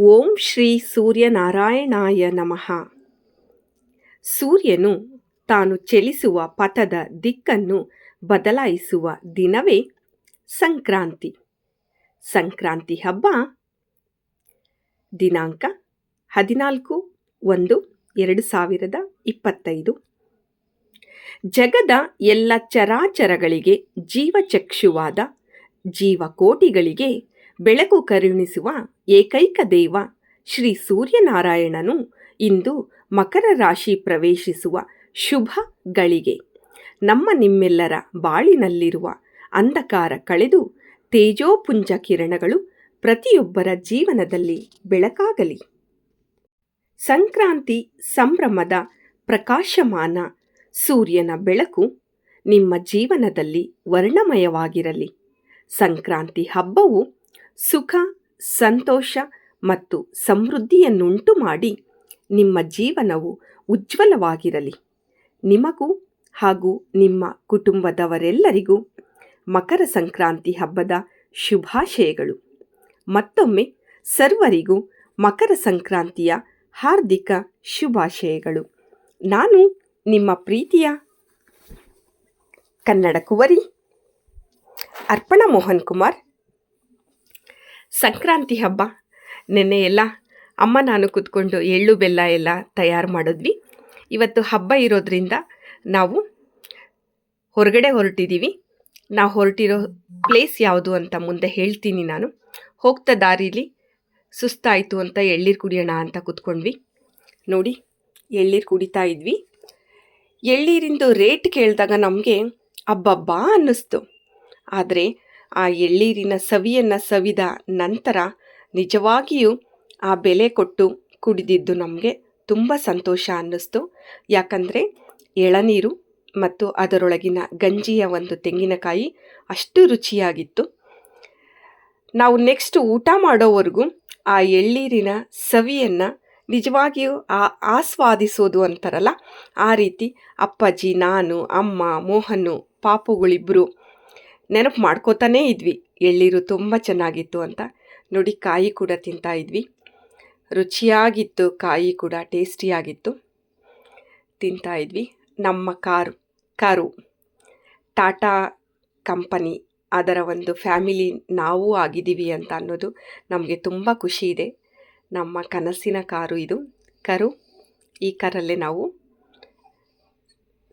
ಓಂ ಶ್ರೀ ಸೂರ್ಯನಾರಾಯಣಾಯ ನಮಃ. ಸೂರ್ಯನು ತಾನು ಚಲಿಸುವ ಪಥದ ದಿಕ್ಕನ್ನು ಬದಲಾಯಿಸುವ ದಿನವೇ ಸಂಕ್ರಾಂತಿ. ಸಂಕ್ರಾಂತಿ ಹಬ್ಬ ದಿನಾಂಕ ಹದಿನಾಲ್ಕು ಒಂದು ಎರಡು ಸಾವಿರದ ಇಪ್ಪತ್ತೈದು. ಜಗದ ಎಲ್ಲ ಚರಾಚರಗಳಿಗೆ ಜೀವಚಕ್ಷುವಾದ ಜೀವಕೋಟಿಗಳಿಗೆ ಬೆಳಕು ಕರುಣಿಸುವ ಏಕೈಕ ದೇವ ಶ್ರೀ ಸೂರ್ಯನಾರಾಯಣನು ಇಂದು ಮಕರ ರಾಶಿ ಪ್ರವೇಶಿಸುವ ಶುಭ ಗಳಿಗೆ. ನಮ್ಮ ನಿಮ್ಮೆಲ್ಲರ ಬಾಳಿನಲ್ಲಿರುವ ಅಂಧಕಾರ ಕಳೆದು ತೇಜೋಪುಂಜ ಕಿರಣಗಳು ಪ್ರತಿಯೊಬ್ಬರ ಜೀವನದಲ್ಲಿ ಬೆಳಕಾಗಲಿ. ಸಂಕ್ರಾಂತಿ ಸಂಭ್ರಮದ ಪ್ರಕಾಶಮಾನ ಸೂರ್ಯನ ಬೆಳಕು ನಿಮ್ಮ ಜೀವನದಲ್ಲಿ ವರ್ಣಮಯವಾಗಿರಲಿ. ಸಂಕ್ರಾಂತಿ ಹಬ್ಬವು ಸುಖ, ಸಂತೋಷ ಮತ್ತು ಸಮೃದ್ಧಿಯನ್ನುಂಟು ಮಾಡಿ. ನಿಮ್ಮ ಜೀವನವು ಉಜ್ವಲವಾಗಿರಲಿ. ನಿಮಗೂ ಹಾಗೂ ನಿಮ್ಮ ಕುಟುಂಬದವರೆಲ್ಲರಿಗೂ ಮಕರ ಸಂಕ್ರಾಂತಿ ಹಬ್ಬದ ಶುಭಾಶಯಗಳು. ಮತ್ತೊಮ್ಮೆ ಸರ್ವರಿಗೂ ಮಕರ ಸಂಕ್ರಾಂತಿಯ ಹಾರ್ದಿಕ ಶುಭಾಶಯಗಳು. ನಾನು ನಿಮ್ಮ ಪ್ರೀತಿಯ ಕನ್ನಡ ಕುವರಿ ಅರ್ಪಣಾ ಮೋಹನ್ ಕುಮಾರ್. ಸಂಕ್ರಾಂತಿ ಹಬ್ಬ ನೆನ್ನೆ ಎಲ್ಲ ಅಮ್ಮ ನಾನು ಕೂತ್ಕೊಂಡು ಎಳ್ಳು ಬೆಲ್ಲ ಎಲ್ಲ ತಯಾರು ಮಾಡಿದ್ವಿ. ಇವತ್ತು ಹಬ್ಬ ಇರೋದ್ರಿಂದ ನಾವು ಹೊರಗಡೆ ಹೊರಟಿದ್ದೀವಿ. ನಾವು ಹೊರಟಿರೋ ಪ್ಲೇಸ್ ಯಾವುದು ಅಂತ ಮುಂದೆ ಹೇಳ್ತೀನಿ ನಾನು. ಹೋಗ್ತಾ ದಾರೀಲಿ ಸುಸ್ತಾಯಿತು ಅಂತ ಎಳ್ಳೀರು ಕುಡಿಯೋಣ ಅಂತ ಕೂತ್ಕೊಂಡ್ವಿ. ನೋಡಿ ಎಳ್ಳೀರು ಕುಡಿತಾ ಇದ್ವಿ. ಎಳ್ಳೀರಿಂದು ರೇಟ್ ಕೇಳಿದಾಗ ನಮಗೆ ಅಬ್ಬಬ್ಬಾ ಅನ್ನಿಸ್ತು. ಆದರೆ ಆ ಎಳ್ಳೀರಿನ ಸವಿಯನ್ನು ಸವಿದ ನಂತರ ನಿಜವಾಗಿಯೂ ಆ ಬೆಲೆ ಕೊಟ್ಟು ಕುಡಿದಿದ್ದು ನಮಗೆ ತುಂಬ ಸಂತೋಷ ಅನ್ನಿಸ್ತು. ಯಾಕಂದರೆ ಎಳನೀರು ಮತ್ತು ಅದರೊಳಗಿನ ಗಂಜಿಯ ಒಂದು ತೆಂಗಿನಕಾಯಿ ಅಷ್ಟು ರುಚಿಯಾಗಿತ್ತು. ನಾವು ನೆಕ್ಸ್ಟ್ ಊಟ ಮಾಡೋವರೆಗೂ ಆ ಎಳ್ಳೀರಿನ ಸವಿಯನ್ನು ನಿಜವಾಗಿಯೂ ಆ ಆಸ್ವಾದಿಸೋದು ಅಂತಾರಲ್ಲ, ಆ ರೀತಿ ಅಪ್ಪಾಜಿ, ನಾನು, ಅಮ್ಮ, ಮೋಹನು ಪಾಪುಗಳಿಬ್ಬರು ನೆನಪು ಮಾಡ್ಕೋತಾನೇ ಇದ್ವಿ. ಎಳ್ಳೀರು ತುಂಬ ಚೆನ್ನಾಗಿತ್ತು ಅಂತ. ನೋಡಿ, ಕಾಯಿ ಕೂಡ ತಿಂತಾ ಇದ್ವಿ. ರುಚಿಯಾಗಿತ್ತು, ಕಾಯಿ ಕೂಡ ಟೇಸ್ಟಿಯಾಗಿತ್ತು. ತಿಂತಾ ಇದ್ವಿ. ನಮ್ಮ ಕಾರು ಕಾರು, ಟಾಟಾ ಕಂಪನಿ, ಅದರ ಒಂದು ಫ್ಯಾಮಿಲಿ ನಾವು ಆಗಿದ್ದೀವಿ ಅಂತ ಅನ್ನೋದು ನಮಗೆ ತುಂಬ ಖುಷಿ ಇದೆ. ನಮ್ಮ ಕನಸಿನ ಕಾರು ಇದು. ಕರು, ಈ ಕಾರಲ್ಲೇ ನಾವು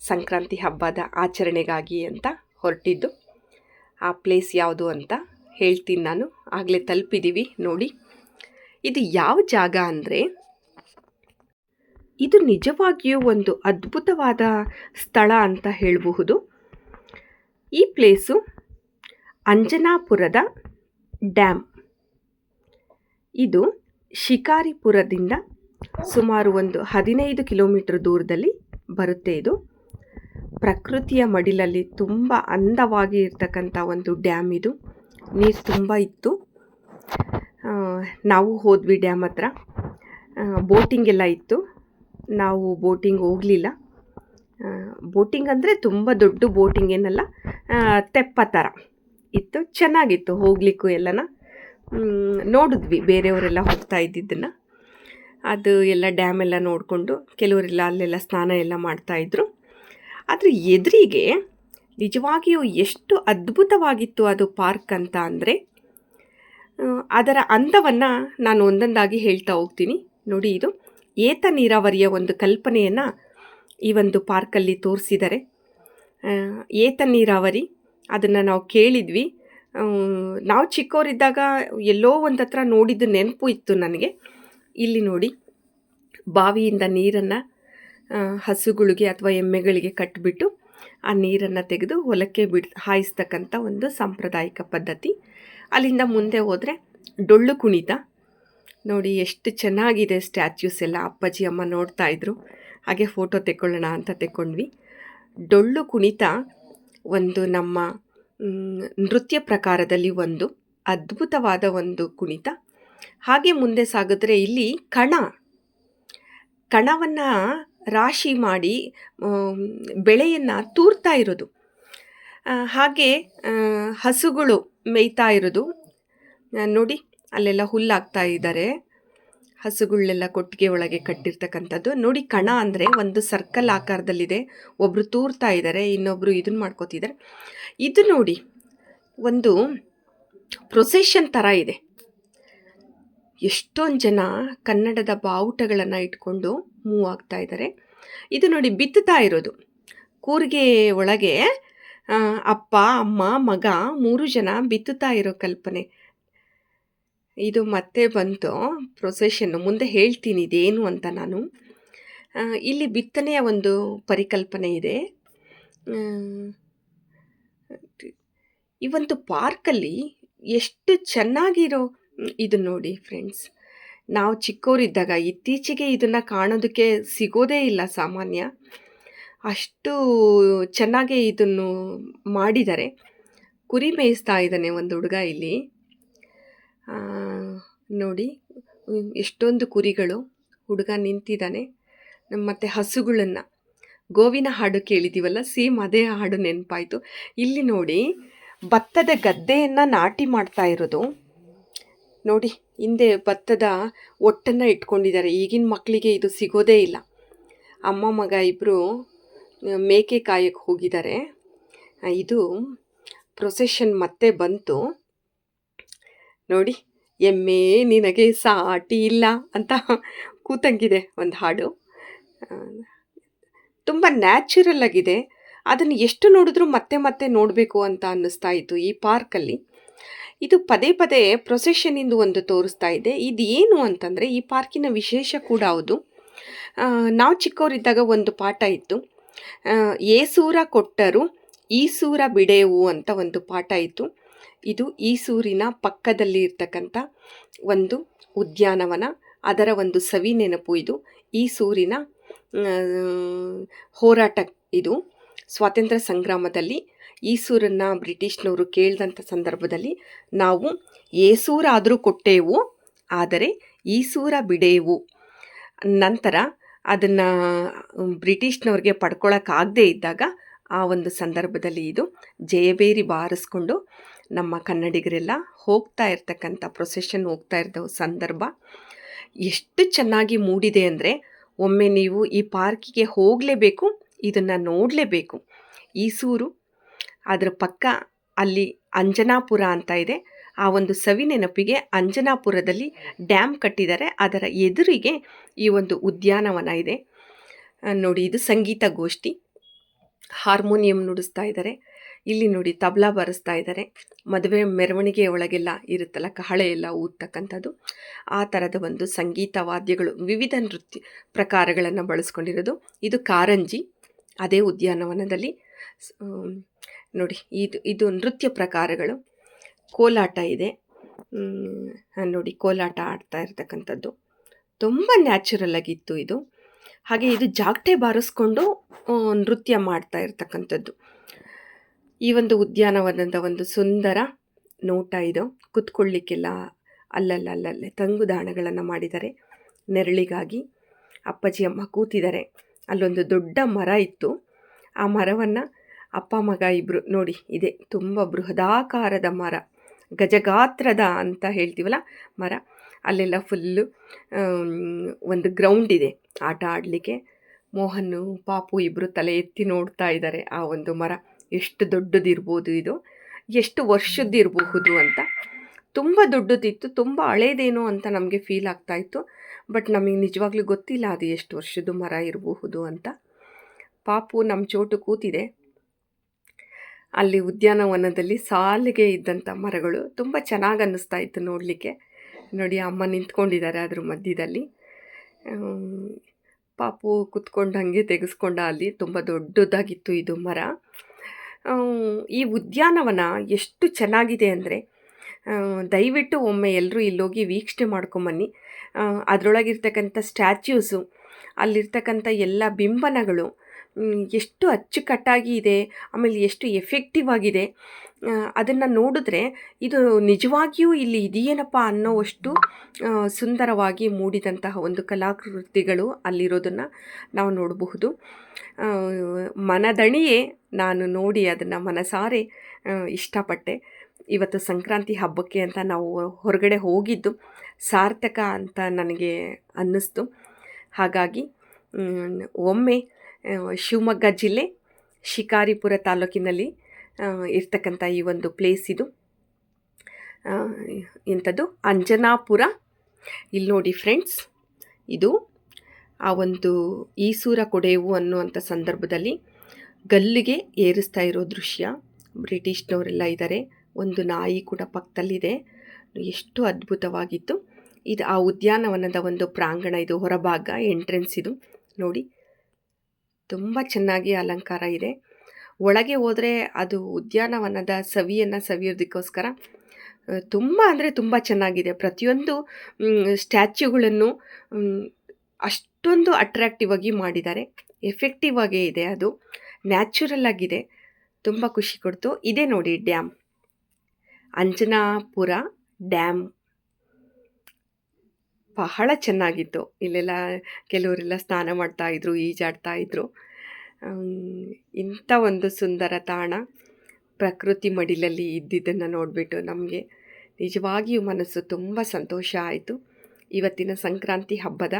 ಸಂಕ್ರಾಂತಿ ಹಬ್ಬದ ಆಚರಣೆಗಾಗಿ ಅಂತ ಹೊರಟಿದ್ದು. ಆ ಪ್ಲೇಸ್ ಯಾವುದು ಅಂತ ಹೇಳ್ತೀನಿ ನಾನು. ಆಗಲೇ ತಲುಪಿದ್ದೀವಿ ನೋಡಿ. ಇದು ಯಾವ ಜಾಗ ಅಂದರೆ, ಇದು ನಿಜವಾಗಿಯೂ ಒಂದು ಅದ್ಭುತವಾದ ಸ್ಥಳ ಅಂತ ಹೇಳಬಹುದು. ಈ ಪ್ಲೇಸು ಅಂಜನಾಪುರದ ಡ್ಯಾಮ್ ಇದು ಶಿಕಾರಿಪುರದಿಂದ ಸುಮಾರು ಒಂದು ಹದಿನೈದು ಕಿಲೋಮೀಟರ್ ದೂರದಲ್ಲಿ ಬರುತ್ತೆ ಇದು. ಪ್ರಕೃತಿಯ ಮಡಿಲಲ್ಲಿ ತುಂಬ ಅಂದವಾಗಿ ಇರ್ತಕ್ಕಂಥ ಒಂದು ಡ್ಯಾಮ್ ಇದು. ನೀರು ತುಂಬ ಇತ್ತು. ನಾವು ಹೋದ್ವಿ ಡ್ಯಾಮ್ ಹತ್ರ. ಬೋಟಿಂಗ್ ಎಲ್ಲ ಇತ್ತು. ನಾವು ಬೋಟಿಂಗ್ ಹೋಗಲಿಲ್ಲ. ಬೋಟಿಂಗ್ ಅಂದರೆ ತುಂಬ ದೊಡ್ಡ ಬೋಟಿಂಗ್ ಏನಲ್ಲ ತೆಪ್ಪ ಥರ ಇತ್ತು. ಚೆನ್ನಾಗಿತ್ತು ಹೋಗ್ಲಿಕ್ಕೂ ಎಲ್ಲನ. ನೋಡಿದ್ವಿ, ಬೇರೆಯವರೆಲ್ಲ ಹೋಗ್ತಾ ಇದ್ದಿದ್ದನ್ನು. ಅದು ಎಲ್ಲ ಡ್ಯಾಮ್ ಎಲ್ಲ ನೋಡಿಕೊಂಡು, ಕೆಲವರೆಲ್ಲ ಅಲ್ಲೆಲ್ಲ ಸ್ನಾನ ಎಲ್ಲ ಮಾಡ್ತಾಯಿದ್ರು ಆದರೆ ಎದುರಿಗೆ ನಿಜವಾಗಿಯೂ ಎಷ್ಟು ಅದ್ಭುತವಾಗಿತ್ತು ಅದು ಪಾರ್ಕ್ ಅಂತ ಅಂದರೆ ಅದರ ಅಂದವನ್ನು ನಾನು ಒಂದೊಂದಾಗಿ ಹೇಳ್ತಾ ಹೋಗ್ತೀನಿ. ನೋಡಿ ಇದು ಏತ ನೀರಾವರಿಯ ಒಂದು ಕಲ್ಪನೆಯನ್ನು ಈ ಒಂದು ಪಾರ್ಕಲ್ಲಿ ತೋರಿಸಿದ್ದಾರೆ. ಏತ ನೀರಾವರಿ, ಅದನ್ನು ನಾವು ಕೇಳಿದ್ವಿ. ನಾವು ಚಿಕ್ಕವರಿದ್ದಾಗ ಎಲ್ಲೋ ಒಂದು ಹತ್ರ ನೋಡಿದ್ದು ನೆನಪು ಇತ್ತು ನನಗೆ. ಇಲ್ಲಿ ನೋಡಿ, ಬಾವಿಯಿಂದ ನೀರನ್ನು ಹಸುಗಳಿಗೆ ಅಥವಾ ಎಮ್ಮೆಗಳಿಗೆ ಕಟ್ಟಿಬಿಟ್ಟು ಆ ನೀರನ್ನು ತೆಗೆದು ಹೊಲಕ್ಕೆ ಬಿಡ್, ಹಾಯಿಸ್ತಕ್ಕಂಥ ಒಂದು ಸಾಂಪ್ರದಾಯಿಕ ಪದ್ಧತಿ. ಅಲ್ಲಿಂದ ಮುಂದೆ ಹೋದರೆ ಡೊಳ್ಳು ಕುಣಿತ. ನೋಡಿ ಎಷ್ಟು ಚೆನ್ನಾಗಿದೆ ಸ್ಟ್ಯಾಚ್ಯೂಸ್ ಎಲ್ಲ ಅಪ್ಪಾಜಿ ಅಮ್ಮ ನೋಡ್ತಾ ಇದ್ರು. ಹಾಗೆ ಫೋಟೋ ತೆಕ್ಕೊಳ್ಳೋಣ ಅಂತ ತೆಕ್ಕೊಂಡ್ವಿ. ಡೊಳ್ಳು ಕುಣಿತ ಒಂದು ನಮ್ಮ ನೃತ್ಯ ಪ್ರಕಾರದಲ್ಲಿ ಒಂದು ಅದ್ಭುತವಾದ ಒಂದು ಕುಣಿತ. ಹಾಗೆ ಮುಂದೆ ಸಾಗಿದ್ರೆ ಇಲ್ಲಿ ಕಣ. ಕಣವನ್ನು ರಾಶಿ ಮಾಡಿ ಬೆಳೆಯನ್ನು ತೂರ್ತಾ ಇರೋದು. ಹಾಗೆ ಹಸುಗಳು ಮೇಯ್ತಾ ಇರೋದು. ನೋಡಿ, ಅಲ್ಲೆಲ್ಲ ಹುಲ್ಲಾಗ್ತಾ ಇದ್ದಾರೆ. ಹಸುಗಳನ್ನೆಲ್ಲ ಕೊಟ್ಟಿಗೆ ಒಳಗೆ ಕಟ್ಟಿರ್ತಕ್ಕಂಥದ್ದು. ನೋಡಿ, ಕಣ ಅಂದರೆ ಒಂದು ಸರ್ಕಲ್ ಆಕಾರದಲ್ಲಿದೆ. ಒಬ್ಬರು ತೂರ್ತಾ ಇದ್ದಾರೆ ಇನ್ನೊಬ್ಬರು ಇದನ್ನು ಮಾಡ್ಕೋತಿದ್ದಾರೆ. ಇದು ನೋಡಿ, ಒಂದು ಪ್ರೊಸೆಷನ್ ಥರ ಇದೆ. ಎಷ್ಟೊಂದು ಜನ ಕನ್ನಡದ ಬಾವುಟಗಳನ್ನು ಇಟ್ಕೊಂಡು ಮೂವ್ ಆಗ್ತಾ ಇದ್ದಾರೆ ಇದು ನೋಡಿ ಬಿತ್ತುತ್ತಾ ಇರೋದು. ಕೂರಿಗೆ ಒಳಗೆ ಅಪ್ಪ, ಅಮ್ಮ, ಮಗ ಮೂರು ಜನ ಬಿತ್ತುತ್ತಾ ಇರೋ ಕಲ್ಪನೆ. ಇದು ಮತ್ತೆ ಬಂತು ಪ್ರೊಸೆಷನ್ನು ಮುಂದೆ ಹೇಳ್ತೀನಿ ಇದೇನು ಅಂತ ನಾನು. ಇಲ್ಲಿ ಬಿತ್ತನೆಯ ಒಂದು ಪರಿಕಲ್ಪನೆ ಇದೆ. ಒಂದು ಪಾರ್ಕಲ್ಲಿ ಎಷ್ಟು ಚೆನ್ನಾಗಿರೋ ಇದು ನೋಡಿ ಫ್ರೆಂಡ್ಸ್ ನಾವು ಚಿಕ್ಕವರಿದ್ದಾಗ ಇತ್ತೀಚೆಗೆ ಇದನ್ನು ಕಾಣೋದಕ್ಕೆ ಸಿಗೋದೇ ಇಲ್ಲ ಸಾಮಾನ್ಯ. ಅಷ್ಟು ಚೆನ್ನಾಗಿ ಇದನ್ನು ಮಾಡಿದ್ದಾರೆ ಕುರಿ ಮೇಯಿಸ್ತಾ ಇದ್ದಾನೆ ಒಂದು ಹುಡುಗ ಇಲ್ಲಿ. ನೋಡಿ, ಎಷ್ಟೊಂದು ಕುರಿಗಳು ಹುಡುಗ ನಿಂತಿದ್ದಾನೆ. ಮತ್ತು ಹಸುಗಳನ್ನು. ಗೋವಿನ ಹಾಡು ಕೇಳಿದ್ದೀವಲ್ಲ ಸೇಮ್ ಅದೇ ಹಾಡು ನೆನಪಾಯಿತು. ಇಲ್ಲಿ ನೋಡಿ, ಭತ್ತದ ಗದ್ದೆಯನ್ನು ನಾಟಿ ಮಾಡ್ತಾ ಇರೋದು. ನೋಡಿ, ಹಿಂದೆ ಭತ್ತದ ಒಟ್ಟನ್ನು ಇಟ್ಕೊಂಡಿದ್ದಾರೆ. ಈಗಿನ ಮಕ್ಕಳಿಗೆ ಇದು ಸಿಗೋದೇ ಇಲ್ಲ. ಅಮ್ಮ, ಮಗ ಇಬ್ಬರು ಮೇಕೆ ಕಾಯಕ್ಕೆ ಹೋಗಿದ್ದಾರೆ. ಇದು ಪ್ರೊಸೆಷನ್ ಮತ್ತೆ ಬಂತು. ನೋಡಿ, ಎಮ್ಮೆ ನಿನಗೆ ಸಾಟಿ ಇಲ್ಲ ಅಂತ ಕೂತಂಗಿದೆ ಒಂದು ಹಾಡು. ತುಂಬ ನ್ಯಾಚುರಲ್ ಆಗಿದೆ. ಅದನ್ನು ಎಷ್ಟು ನೋಡಿದ್ರೂ ಮತ್ತೆ ಮತ್ತೆ ನೋಡಬೇಕು ಅಂತ ಅನ್ನಿಸ್ತಾ ಇತ್ತು ಈ ಪಾರ್ಕಲ್ಲಿ ಇದು ಪದೇ ಪದೇ ಪ್ರೊಸೆಷನ್ ಇಂದು ಒಂದು ತೋರಿಸ್ತಾ ಇದೆ. ಇದು ಏನು ಅಂತಂದರೆ ಈ ಪಾರ್ಕಿನ ವಿಶೇಷ ಕೂಡ ಹೌದು. ನಾವು ಚಿಕ್ಕವರಿದ್ದಾಗ ಒಂದು ಪಾಠ ಇತ್ತು. ಏಸೂರ ಕೊಟ್ಟರು ಈಸೂರ ಬಿಡೆವು ಅಂತ ಒಂದು ಪಾಠ ಇತ್ತು. ಇದು ಈಸೂರಿನ ಪಕ್ಕದಲ್ಲಿ ಇರ್ತಕ್ಕಂಥ ಒಂದು ಉದ್ಯಾನವನ, ಅದರ ಒಂದು ಸವಿ ನೆನಪು ಇದು. ಈಸೂರಿನ ಹೋರಾಟ ಇದು. ಸ್ವಾತಂತ್ರ್ಯ ಸಂಗ್ರಾಮದಲ್ಲಿ ಈಸೂರನ್ನು ಬ್ರಿಟಿಷ್ನವರು ಕೇಳಿದಂಥ ಸಂದರ್ಭದಲ್ಲಿ ನಾವು ಏಸೂರಾದರೂ ಕೊಟ್ಟೆವು, ಆದರೆ ಈಸೂರ ಬಿಡೆವು. ನಂತರ ಅದನ್ನು ಬ್ರಿಟಿಷ್ನವ್ರಿಗೆ ಪಡ್ಕೊಳಕ್ಕಾಗದೇ ಇದ್ದಾಗ ಆ ಒಂದು ಸಂದರ್ಭದಲ್ಲಿ ಇದು ಜಯಬೇರಿ ಬಾರಿಸ್ಕೊಂಡು ನಮ್ಮ ಕನ್ನಡಿಗರೆಲ್ಲ ಹೋಗ್ತಾ ಇರ್ತಕ್ಕಂಥ ಪ್ರೊಸೆಷನ್ ಹೋಗ್ತಾ ಇರೋ ಸಂದರ್ಭ ಎಷ್ಟು ಚೆನ್ನಾಗಿ ಮೂಡಿದೆ ಅಂದರೆ ಒಮ್ಮೆ ನೀವು ಈ ಪಾರ್ಕಿಗೆ ಹೋಗಲೇಬೇಕು, ಇದನ್ನು ನೋಡಲೇಬೇಕು. ಈಸೂರು ಅದರ ಪಕ್ಕ ಅಲ್ಲಿ ಅಂಜನಾಪುರ ಅಂತ ಇದೆ. ಆ ಒಂದು ಸವಿ ನೆನಪಿಗೆ ಅಂಜನಾಪುರದಲ್ಲಿ ಡ್ಯಾಮ್ ಕಟ್ಟಿದ್ದಾರೆ. ಅದರ ಎದುರಿಗೆ ಈ ಒಂದು ಉದ್ಯಾನವನ ಇದೆ. ನೋಡಿ, ಇದು ಸಂಗೀತ ಗೋಷ್ಠಿ. ಹಾರ್ಮೋನಿಯಂ ನುಡಿಸ್ತಾ ಇದ್ದಾರೆ. ಇಲ್ಲಿ ನೋಡಿ, ತಬಲಾ ಬಾರಿಸ್ತಾ ಇದ್ದಾರೆ. ಮದುವೆ ಮೆರವಣಿಗೆ ಒಳಗೆಲ್ಲ ಇರುತ್ತಲ್ಲ, ಕಹಳೆ ಎಲ್ಲ ಊದ್ತಕ್ಕಂಥದ್ದು. ಆ ಥರದ ಒಂದು ಸಂಗೀತ ವಾದ್ಯಗಳು, ವಿವಿಧ ನೃತ್ಯ ಪ್ರಕಾರಗಳನ್ನು ಬಳಸ್ಕೊಂಡಿರೋದು. ಇದು ಕಾರಂಜಿ, ಅದೇ ಉದ್ಯಾನವನದಲ್ಲಿ. ನೋಡಿ, ಇದು ಇದು ನೃತ್ಯ ಪ್ರಕಾರಗಳು. ಕೋಲಾಟ ಇದೆ. ನೋಡಿ, ಕೋಲಾಟ ಆಡ್ತಾ ಇರ್ತಕ್ಕಂಥದ್ದು. ತುಂಬ ನ್ಯಾಚುರಲ್ ಆಗಿತ್ತು ಇದು. ಹಾಗೆ ಇದು ಜಾಗಟೆ ಬಾರಿಸ್ಕೊಂಡು ನೃತ್ಯ ಮಾಡ್ತಾ ಇರ್ತಕ್ಕಂಥದ್ದು. ಈ ಒಂದು ಉದ್ಯಾನವನದ ಒಂದು ಸುಂದರ ನೋಟ ಇದು. ಕುತ್ಕೊಳ್ಳಿಕ್ಕೆಲ್ಲ ಅಲ್ಲಲ್ಲಲ್ಲಲ್ಲೇ ತಂಗುದಾಣಗಳನ್ನು ಮಾಡಿದ್ದಾರೆ. ನೆರಳಿಗಾಗಿ ಅಪ್ಪಾಜಿ ಅಮ್ಮ ಕೂತಿದ್ದಾರೆ. ಅಲ್ಲೊಂದು ದೊಡ್ಡ ಮರ ಇತ್ತು. ಆ ಮರವನ್ನು ಅಪ್ಪ, ಮಗ ಇಬ್ಬರು ನೋಡಿ, ಇದೆ ತುಂಬ ಬೃಹದಾಕಾರದ ಮರ. ಗಜಗಾತ್ರದ ಅಂತ ಹೇಳ್ತೀವಲ್ಲ ಮರ. ಅಲ್ಲೆಲ್ಲ ಫುಲ್ಲು ಒಂದು ಗ್ರೌಂಡ್ ಇದೆ. ಆಟ ಆಡಲಿಕ್ಕೆ ಮೋಹನ್ನು, ಪಾಪು ಇಬ್ಬರು ತಲೆ ಎತ್ತಿ ನೋಡ್ತಾ ಇದ್ದಾರೆ ಆ ಒಂದು ಮರ. ಎಷ್ಟು ದೊಡ್ಡದಿರ್ಬೋದು ಇದು? ಎಷ್ಟು ವರ್ಷದ್ದಿರಬಹುದು ಅಂತ. ತುಂಬ ದೊಡ್ಡದಿತ್ತು, ತುಂಬ ಹಳೇದೇನೋ ಅಂತ ನಮಗೆ ಫೀಲ್ ಆಗ್ತಾ ಇತ್ತು. ಬಟ್ ನಮಗೆ ನಿಜವಾಗ್ಲೂ ಗೊತ್ತಿಲ್ಲ ಅದು ಎಷ್ಟು ವರ್ಷದ ಮರ ಇರಬಹುದು ಅಂತ. ಪಾಪು ನಮ್ಮ ಚೋಟು ಕೂತಿದೆ. ಅಲ್ಲಿ ಉದ್ಯಾನವನದಲ್ಲಿ ಸಾಲಿಗೆ ಇದ್ದಂಥ ಮರಗಳು ತುಂಬ ಚೆನ್ನಾಗಿ ಅನ್ನಿಸ್ತಾ ಇತ್ತು ನೋಡಲಿಕ್ಕೆ. ನೋಡಿ, ಅಮ್ಮ ನಿಂತ್ಕೊಂಡಿದ್ದಾರೆ ಅದ್ರ ಮಧ್ಯದಲ್ಲಿ. ಪಾಪು ಕುತ್ಕೊಂಡು ಹಾಗೆ ತೆಗೆಸ್ಕೊಂಡ ಅಲ್ಲಿ ತುಂಬ ದೊಡ್ಡದಾಗಿತ್ತು ಇದು ಮರ. ಈ ಉದ್ಯಾನವನ ಎಷ್ಟು ಚೆನ್ನಾಗಿದೆ ಅಂದರೆ ದಯವಿಟ್ಟು ಒಮ್ಮೆ ಎಲ್ಲರೂ ಇಲ್ಲೋಗಿ ವೀಕ್ಷಣೆ ಮಾಡ್ಕೊಂಬನ್ನಿ. ಅದರೊಳಗಿರ್ತಕ್ಕಂಥ ಸ್ಟ್ಯಾಚ್ಯೂಸು ಅಲ್ಲಿರ್ತಕ್ಕಂಥ ಎಲ್ಲ ಬಿಂಬನಗಳು ಎಷ್ಟು ಅಚ್ಚುಕಟ್ಟಾಗಿ ಇದೆ, ಆಮೇಲೆ ಎಷ್ಟು ಎಫೆಕ್ಟಿವ್ ಆಗಿದೆ ಅದನ್ನು ನೋಡಿದ್ರೆ ಇದು ನಿಜವಾಗಿಯೂ ಇಲ್ಲಿ ಇದೆಯೇನಪ್ಪ ಅನ್ನೋವಷ್ಟು ಸುಂದರವಾಗಿ ಮೂಡಿದಂತಹ ಒಂದು ಕಲಾಕೃತಿಗಳು ಅಲ್ಲಿರೋದನ್ನು ನಾವು ನೋಡಬಹುದು. ಮನದಣಿಯೇ ನಾನು ನೋಡಿ ಅದನ್ನು ಮನಸಾರೆ ಇಷ್ಟಪಟ್ಟೆ. ಇವತ್ತು ಸಂಕ್ರಾಂತಿ ಹಬ್ಬಕ್ಕೆ ಅಂತ ನಾವು ಹೊರಗಡೆ ಹೋಗಿದ್ದು ಸಾರ್ಥಕ ಅಂತ ನನಗೆ ಅನ್ನಿಸ್ತು. ಹಾಗಾಗಿ ಒಮ್ಮೆ ಶಿವಮೊಗ್ಗ ಜಿಲ್ಲೆ, ಶಿಕಾರಿಪುರ ತಾಲೂಕಿನಲ್ಲಿ ಇರ್ತಕ್ಕಂಥ ಈ ಒಂದು ಪ್ಲೇಸ್ ಇದು. ಎಂಥದ್ದು ಅಂಜನಾಪುರ. ಇಲ್ಲಿ ನೋಡಿ ಫ್ರೆಂಡ್ಸ್ ಇದು ಆ ಒಂದು ಈಸೂರ ಕೊಡೆವು ಅನ್ನುವಂಥ ಸಂದರ್ಭದಲ್ಲಿ ಗಲ್ಲಿಗೆ ಏರಿಸ್ತಾ ಇರೋ ದೃಶ್ಯ. ಬ್ರಿಟಿಷ್ನವರೆಲ್ಲ ಇದ್ದಾರೆ ಒಂದು ನಾಯಿ ಕೂಡ ಪಕ್ಕದಲ್ಲಿದೆ. ಎಷ್ಟು ಅದ್ಭುತವಾಗಿತ್ತು. ಇದು ಆ ಉದ್ಯಾನವನದ ಒಂದು ಪ್ರಾಂಗಣ ಇದು, ಹೊರಭಾಗ ಎಂಟ್ರೆನ್ಸ್ ಇದು. ನೋಡಿ ತುಂಬ ಚೆನ್ನಾಗಿ ಅಲಂಕಾರ ಇದೆ. ಒಳಗೆ ಹೋದರೆ ಅದು ಉದ್ಯಾನವನದ ಸವಿಯನ್ನು ಸವಿಯೋದಕ್ಕೋಸ್ಕರ ತುಂಬ ಅಂದರೆ ತುಂಬ ಚೆನ್ನಾಗಿದೆ. ಪ್ರತಿಯೊಂದು ಸ್ಟ್ಯಾಚ್ಯುಗಳನ್ನು ಅಷ್ಟೊಂದು ಅಟ್ರ್ಯಾಕ್ಟಿವ್ ಆಗಿ ಮಾಡಿದ್ದಾರೆ. ಎಫೆಕ್ಟಿವ್ ಆಗೇ ಇದೆ ಅದು. ನ್ಯಾಚುರಲ್ ಆಗಿದೆ. ತುಂಬ ಖುಷಿ ಕೊಡ್ತು. ಇದೇ ನೋಡಿ ಡ್ಯಾಮ್. ಅಂಜನಾಪುರ ಡ್ಯಾಮ್. ಬಹಳ ಚೆನ್ನಾಗಿತ್ತು. ಇಲ್ಲೆಲ್ಲ ಕೆಲವರೆಲ್ಲ ಸ್ನಾನ ಮಾಡ್ತಾ ಇದ್ರು, ಈಜಾಡ್ತಾ ಇದ್ರು. ಇಂಥ ಒಂದು ಸುಂದರ ತಾಣ ಪ್ರಕೃತಿ ಮಡಿಲಲ್ಲಿ ಇದ್ದಿದ್ದನ್ನು ನೋಡಿಬಿಟ್ಟು ನಮಗೆ ನಿಜವಾಗಿಯೂ ಮನಸ್ಸು ತುಂಬ ಸಂತೋಷ ಆಯಿತು. ಇವತ್ತಿನ ಸಂಕ್ರಾಂತಿ ಹಬ್ಬದ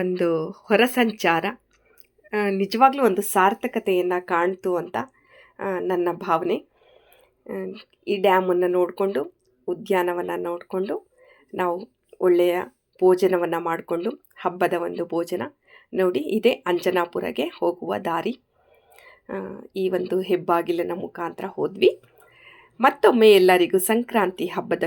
ಒಂದು ಹೊರ ಸಂಚಾರ ನಿಜವಾಗ್ಲೂ ಒಂದು ಸಾರ್ಥಕತೆಯನ್ನು ಕಾಣ್ತು ಅಂತ ನನ್ನ ಭಾವನೆ. ಈ ಡ್ಯಾಮನ್ನು ನೋಡಿಕೊಂಡು ಉದ್ಯಾನವನ್ನು ನೋಡಿಕೊಂಡು ನಾವು ಒಳ್ಳೆಯ ಭೋಜನವನ್ನು ಮಾಡಿಕೊಂಡು ಹಬ್ಬದ ಒಂದು ಭೋಜನ. ನೋಡಿ, ಇದೇ ಅಂಜನಾಪುರಗೆ ಹೋಗುವ ದಾರಿ. ಈ ಒಂದು ಹೆಬ್ಬಾಗಿಲಿನ ಮುಖಾಂತರ ಹೋದ್ವಿ. ಮತ್ತೊಮ್ಮೆ ಎಲ್ಲರಿಗೂ ಸಂಕ್ರಾಂತಿ ಹಬ್ಬದ